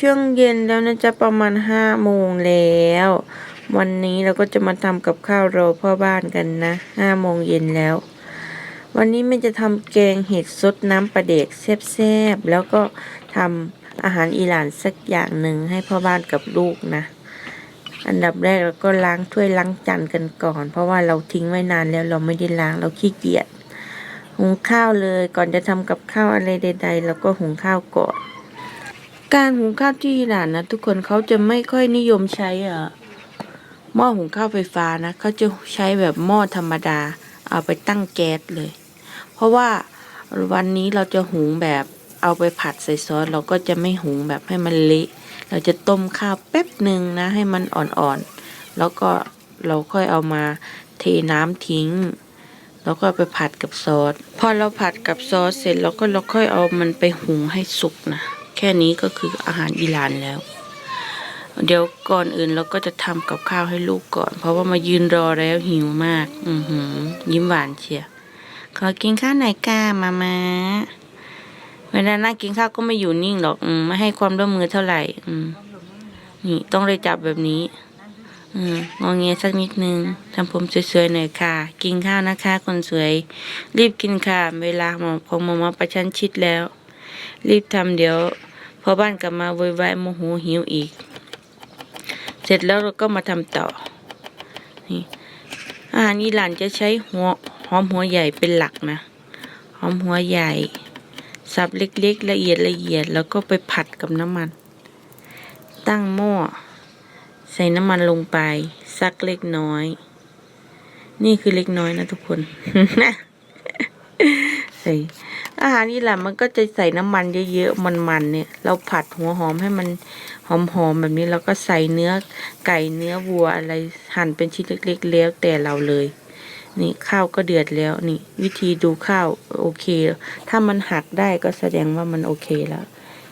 ช่วงเย็นแล้วนะจ๊ะประมาณห้าโมงแล้ว วันนี้เราก็จะมาทำกับข้าวรอพ่อบ้านกันนะห้าโมงเย็นแล้ว วันนี้แม่จะทำแกงเห็ดซดน้ำปลาเด็กแซ่บๆแล้วก็ทำอาหารอิหร่านสักอย่างหนึ่งให้พ่อบ้านกับลูกนะ อันดับแรกเราก็ล้างถ้วยล้างจานกันก่อน เพราะว่าเราทิ้งไว้นานแล้วเราไม่ได้ล้างเราขี้เกียจหุงข้าวเลยก่อนจะทำกับข้าวอะไรใด ๆ เราก็หุงข้าวก่อน การหุงข้าวที่อิหร่านนะทุกคนเขาจะไม่ค่อยนิยมใช้อะหม้อหุงข้าวไฟฟ้านะเขาจะใช้แบบหม้อธรรมดา เอาไปตั้งแก๊สเลย เพราะว่าวันนี้เราจะหุงแบบเอาไปผัดใส่ซอสเราก็จะไม่หุงแบบให้มันเละเราจะต้มข้าวแป๊บหนึ่งนะ ให้มันอ่อนๆแล้วก็เราค่อยเอามาเทน้ำทิ้ง แล้วก็ไปผัดกับซอสพอเราผัดกับซอสเสร็จเราก็เราค่อยเอามันไปหุงให้สุกนะ ค่นี้ก็คืออาหารอิหร่านแล้ว เดี๋ยวก่อนอื่นเราก็จะทำกับข้าวให้ลูกก่อน เพราะว่ามายืนรอแล้วหิวมาก อือหือ ยิ้มหวานเชียร์ขอกินข้าวหน่อยก้ามามาเวลานั่งกินข้าวก็ไม่อยู่นิ่งหรอกอืมไม่ให้ความร่วมมือเท่าไหร่ อืม นี่ต้องเลยจับแบบนี้ อืมงอเงี้ยสักนิดนึงทำผมสวยๆหน่อยค่ะ กินข้าวนะคะคนสวย รีบกินค่ะ เวลาของมอมาประชันชิดแล้ว รีบทำเดี๋ยว พอบ้านกลับมาโวยวายโมโหหิวอีก เสร็จแล้วเราก็มาทำต่อนี่อาหารอิหร่านจะใช้หัวหอมหัวใหญ่เป็นหลักนะ หอมหัวใหญ่สับเล็กๆ ละเอียดละเอียดแล้วก็ไปผัดกับน้ำมัน ตั้งหม้อใส่น้ำมันลงไป สักเล็กน้อย นี่คือเล็กน้อยนะทุกคน ใส่ อาหารอิหร่านมันก็จะใส่น้ำมันเยอะๆ มันๆเนี่ย เราผัดหัวหอมให้มันหอมๆแบบนี้แล้วก็ใส่เนื้อไก่เนื้อวัวอะไรหั่นเป็นชิ้นเล็ก ๆ แล้วแต่เราเลย นี่ข้าวก็เดือดแล้วนี่ วิธีดูข้าวโอเค ถ้ามันหักได้ก็แสดงว่ามันโอเคแล้ว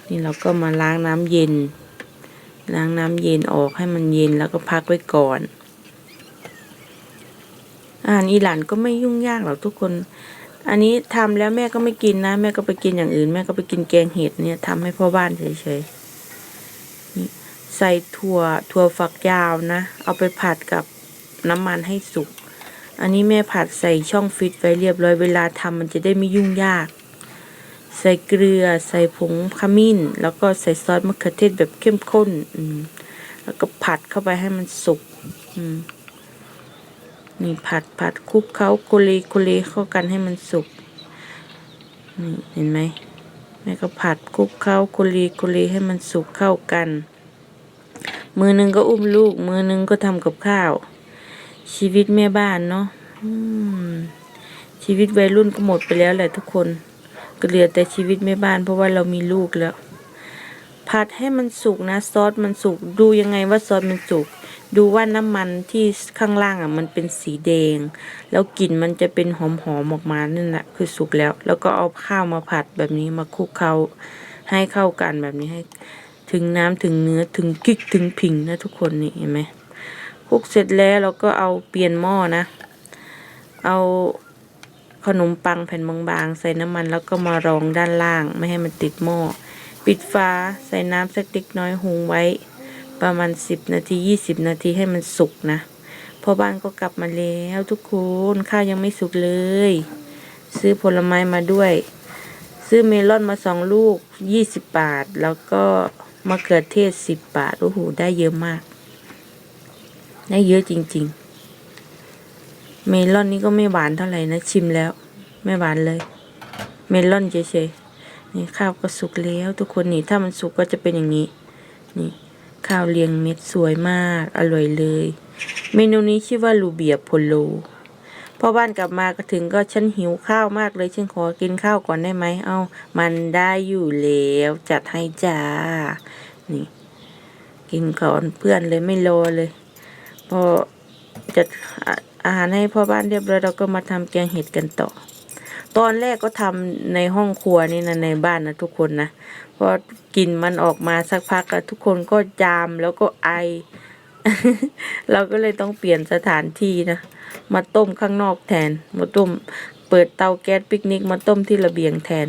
นี่เราก็มาล้างน้ำเย็น ล้างน้ำเย็นออกให้มันเย็นแล้วก็พักไว้ก่อนอาหารอิหร่านก็ไม่ยุ่งยากหรอกทุกคน อันนี้ทำแล้วแม่ก็ไม่กินนะ แม่ก็ไปกินอย่างอื่น แม่ก็ไปกินแกงเห็ดเนี่ยทำให้พ่อบ้านเฉยๆใส่ถั่วถั่วฝักยาวนะ เอาไปผัดกับน้ำมันให้สุก อันนี้แม่ผัดใส่ช่องฟิตไว้เรียบร้อยเวลาทำมันจะได้ไม่ยุ่งยาก ใส่เกลือ ใส่ผงขมิ้น แล้วก็ใส่ซอสมะเขือเทศแบบเข้มข้น อืมแล้วก็ผัดเข้าไปให้มันสุก อืม นี่ผัดผัดคลุกเค้าคเลโคเลเข้ากันให้มันสุกนี่เห็นไหมแม่ก็ผัดคลุกเค้าคเลโคเลให้มันสุกเข้ากัน มือหนึ่งก็อุ้มลูก มือหนึ่งก็ทำกับข้าว ชีวิตแม่บ้านเนาะชีวิตวัยรุ่นก็หมดไปแล้วแหละทุกคนก็เหลือแต่ชีวิตแม่บ้านเพราะว่าเรามีลูกแล้ว ผัดให้มันสุกนะ ซอสมันสุกดูยังไงว่าซอสมันสุก ดูว่าน้ำมันที่ข้างล่างอะมันเป็นสีแดง แล้วกลิ่นมันจะเป็นหอมๆอออกมานั่นแหละคือสุกแล้ว แล้วก็เอาข้าวมาผัดแบบนี้มาคลุกเคล้าให้เข้ากันแบบนี้ให้ ถึงน้ำถึงเนื้อถึงกิ๊กถึงผิงนะทุกคนนี่เห็นไหมคลุกเสร็จแล้วเราก็เอาเปลี่ยนหม้อนะ เอาขนมปังแผ่นบางๆ ใส่น้ำมันแล้วก็มารองด้านล่าง ไม่ให้มันติดหม้อปิดฟ้าใส่น้ำสักเล็กน้อยหุงไว้ ประมาณสิบนาทียี่สิบนาทีให้มันสุกนะพ่อบ้านก็กลับมาแล้วทุกคนข้าวยังไม่สุกเลย ซื้อผลไม้มาด้วย ซื้อเมลอนมาสองลูกยี่สิบบาท แล้วก็มะเขือเทศสิบบาทโอ้โหได้เยอะมาก ได้เยอะจริง ๆ เมลอนนี่ก็ไม่หวานเท่าไหร่นะชิมแล้ว ไม่หวานเลย เมลอนเฉยๆนี่ข้าวก็สุกแล้ว ทุกคนนี่ถ้ามันสุกก็จะเป็นอย่างนี้นี่ ข้าวเรียงเม็ดสวยมาก อร่อยเลย เมนูนี้ชื่อว่าลูเบียโพโลพอบ้านกลับมาก็ถึงก็ฉันหิวข้าวมากเลย ฉันขอกินข้าวก่อนได้ไหม เอามันได้อยู่แล้ว จัดให้จ้า นี่ กินก่อนเพื่อนเลยไม่รอเลย พอจัดอาหารให้พ่อบ้านเรียบร้อยเราก็มาทำแกงเห็ดกันต่อ ตอนแรกก็ทำในห้องครัวนี่นะในบ้านนะทุกคนนะ พอกลิ่นมันออกมาสักพักทุกคนก็จามแล้วก็ไอ เราก็เลยต้องเปลี่ยนสถานที่นะ มาต้มข้างนอกแทน มาต้มเปิดเตาแก๊สปิกนิกมาต้มที่ระเบียงแทน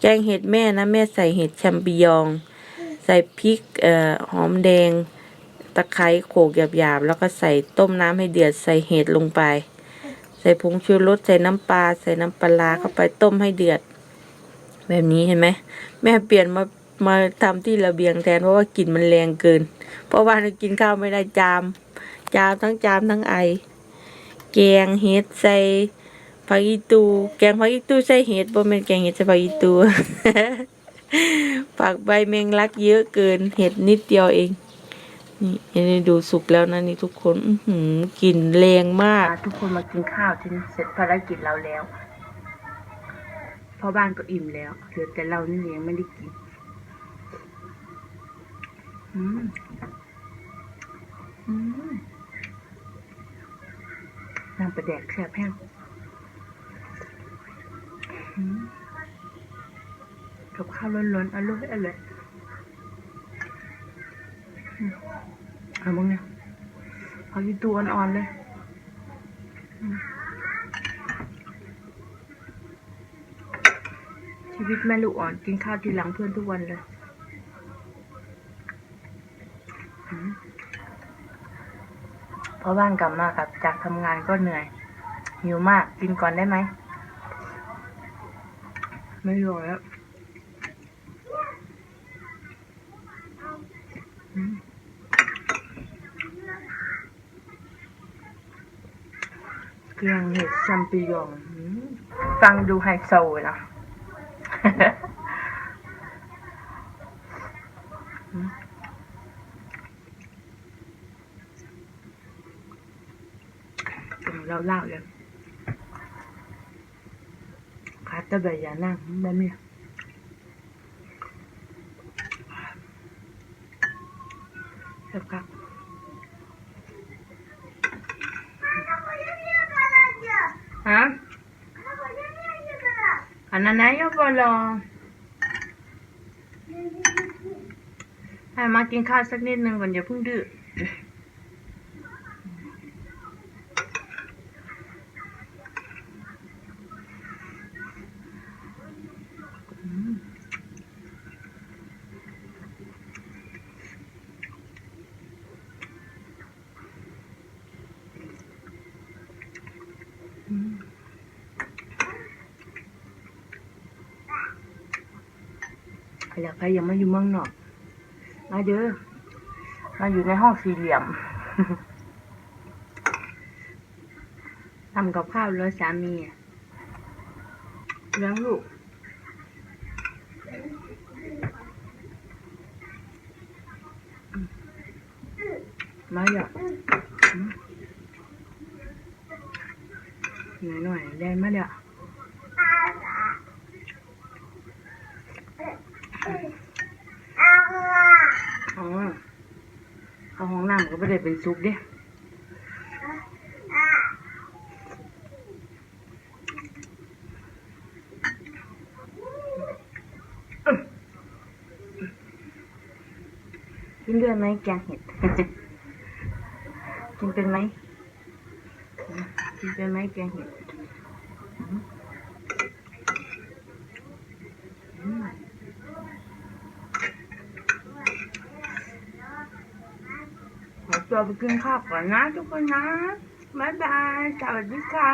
แกงเห็ดแม่นะแม่ใส่เห็ดแชมปิญอง ใส่พริกเอ่อหอมแดง ตะไคร้โขลกหยาบๆ แล้วก็ใส่ต้มน้ำให้เดือดใส่เห็ดลงไป ใส่ผงชูรสใส่น้ำปลาใส่น้ำปลาร้าเข้าไปต้มให้เดือด แบบนี้เห็นไหมแม่เปลี่ยนมามาทำที่ระเบียงแทนเพราะว่ากลิ่นมันแรงเกิน เพราะว่าเรากินข้าวไม่ได้จาม จามทั้งจามทั้งไอ แกงเห็ดใส่ผักอีตู แกงผักอีตูใส่เห็ดบ่แม่นแกงเห็ดใส่ผักอีตูผักใบแมงลักเยอะเกิน เห็ดนิดเดียวเอง นี่อันนี้ดูสุกแล้วนะนี่ทุกคน อืกลิ่นแรงมาก ทุกคนมากินข้าวที่เสร็จภารกิจเราแล้ว พ่อบ้านก็อิ่มแล้วเหลือแต่เรานี่ยังไม่ได้กินอืมอืมน้ำปลาแดกแซ่บแห้งกับข้าวร้อนๆอร่อยอร่อยเอาบ้างเนี่ยเอาอยู่ตัวอ่อนๆเลย ชีวิตแม่ลูกอ่อนกินข้าวทีหลังเพื่อนทุกวันเลยอืมเพราะบ้านกลับมากับจากทำงานก็เหนื่อยหิวมากกินก่อนได้ไหม ไม่รอแล้วอืมเครื่องเห็ดซัมปิยองอืมฟังดูไฮโซนะ อืมเป็นเล่าๆเลยขาดแตะใบยานั่งบ่มีเสียบครับฮะอัน นั้นนะยบอลอให้มากินข้าวสักนิดนึงก่อนอย่าเพิ่งดื้อ อยากใครยังไม่อยู่เมืองนอก มาเด้อมาอยู่ในห้องสี่เหลี่ยมทำกับข้าวแล้วสามีเลี้ยงลูกมาเดี๋ยวหน่อยหน่อยๆได้มาเดี๋ยวอ๋อเข้าห้อง น้ำก็ไม่ได้เป็นซุปเด้กินด้วยไหมแกงเห็ด กินเป็นไหมกินเป็นไหมแกงเห็ดอืมอืมขอ ตัวไปกินข้าวก่อนนะทุกคนนะ บ๊ายบาย สวัสดีค่ะ